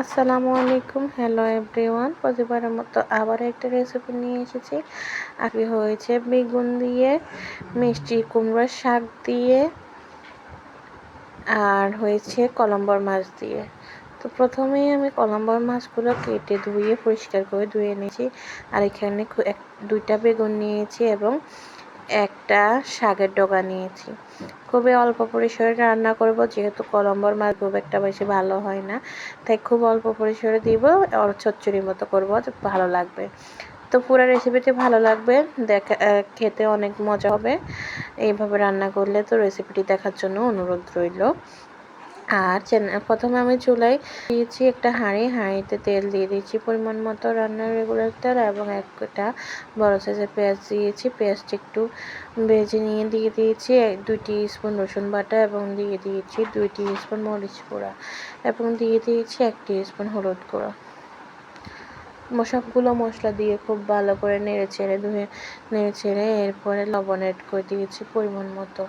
আসসালামু আলাইকুম। Hello everyone প্রতিবারের মতো আবার একটা রেসিপি নিয়ে এসেছি। আজকে হয়েছে বেগুন দিয়ে মিষ্টি কুমড়োর শাক দিয়ে আর হয়েছে কলম্বর মাছ দিয়ে। তো প্রথমেই আমি কলম্বর মাছগুলো কেটে ধুয়ে পরিষ্কার করে ধুয়ে নিয়েছি। আর এখানে দুইটা বেগুন নিয়েছি এবং একটা শাকের ডগা নিয়েছি। খুবই অল্প পরিসরে রান্না করব, যেহেতু কলম্বর মাছ খুব একটা বেশি ভালো হয় না। তাই খুব অল্প পরিসরে দিব, আর চচ্চড়ির মতো করব ভালো লাগবে। তো পুরো রেসিপিটি ভালো লাগবে, দেখা খেতে অনেক মজা হবে। এইভাবে রান্না করলে তো রেসিপিটি দেখার জন্য অনুরোধ রইল। আর প্রথমে আমি চুলাই দিয়েছি একটা হাঁড়ি, হাঁড়িতে তেল দিয়ে দিয়েছি পরিমাণ মতো রান্নার রেগুলার তেল এবং একটা বড় সাইজের পেঁয়াজ দিয়েছি। পেঁয়াজটা একটু ভেজে নিয়ে দিয়ে দিয়েছি দুইটি স্পুন রসুন বাটা এবং দিয়ে দিয়েছি দুইটি স্পুন মরিচ গুঁড়া এবং দিয়ে দিয়েছি একটি স্পুন হলুদ গুঁড়া। সবগুলো মশলা দিয়ে খুব ভালো করে নেড়ে চেড়ে ধুয়ে নেড়ে ছেড়ে এরপরে লবণ অ্যাড করে দিয়েছি পরিমাণ মতো।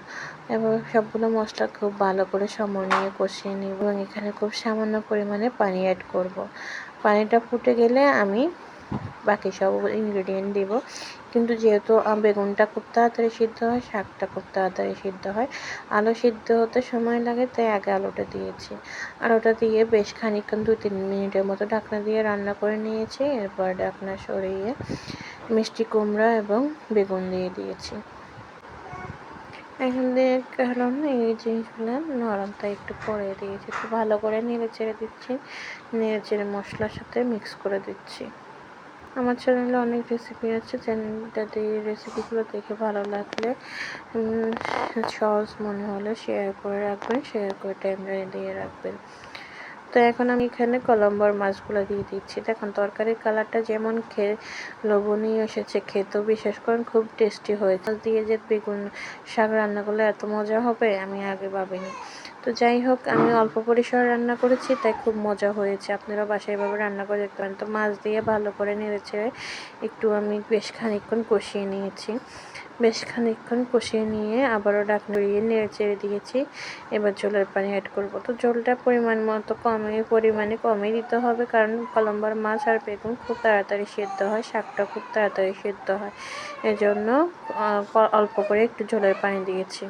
এবং সবগুলো মশলা খুব ভালো করে সময় নিয়ে কষিয়ে নিব। এবং এখানে খুব সামান্য পরিমাণে পানি অ্যাড করব। পানিটা ফুটে গেলে আমি বাকি সব ইনগ্রিডিয়েন্ট দিব। কিন্তু যেহেতু বেগুনটা খুব তাড়াতাড়ি সিদ্ধ হয়, শাকটা খুব তাড়াতাড়ি সিদ্ধ হয়। আলু সিদ্ধ হতে সময় লাগে, তাই আগে আলুটা দিয়েছি। আলুটা দিয়ে বেশ খানিকক্ষণ, দু, তিন মিনিটের মতো ঢাকনা দিয়ে রান্না করে নিয়েছি। এরপর ঢাকনা সরিয়ে মিষ্টি কুমড়া এবং বেগুন দিয়ে দিয়েছি। এখন দিয়ে কারণ এই জিনিসগুলো নরম, তাই একটু পরে দিয়েছি। একটু ভালো করে নেড়ে চেড়ে দিচ্ছি। নেড়ে চেড়ে মশলার সাথে মিক্স করে দিচ্ছি। আমার চ্যানেলে অনেক রেসিপি আছে চ্যানেলটাতে এই রেসিপিগুলো দেখে ভালো লাগলে সহজ মনে হলে শেয়ার করে রাখবেন শেয়ার করে টাইমলাইনে দিয়ে রাখবেন। তো এখন আমি এখানে কলম্বর মাছগুলো দিয়ে দিচ্ছি। দেখুন, তরকারির কালারটা যেমন খেয়ে লবণীয় এসেছে, খেতেও বিশেষ করে খুব টেস্টি হয়েছে। দিয়ে যে বেগুন শাক রান্না করলে এত মজা হবে, আমি আগে ভাবিনি। তো যাই হোক, আমি অল্প পরিসরে রান্না করেছি, তাই খুব মজা হয়েছে। আপনারা বাসায় এভাবে রান্না করে দেখতে পারেন। তো মাছ দিয়ে ভালো করে নেড়েছে একটু আমি বেশ খানিকক্ষণ কষিয়ে নিয়েছি। বেশ খানিকক্ষণ কষিয়ে নিয়ে আবারও ডাকনা দিয়ে নেড়ে চেড়ে দিয়েছি। এবার জলের পানি অ্যাড করব। তো জলটা পরিমাণ মতো কমে, পরিমাণে কমই দিতে হবে, কারণ কলম্বার মাছ আর বেগুন খুব তাড়াতাড়ি সেদ্ধ হয়, শাকটা খুব তাড়াতাড়ি সেদ্ধ হয়। এজন্য অল্প করে একটু জলের পানি দিয়েছি।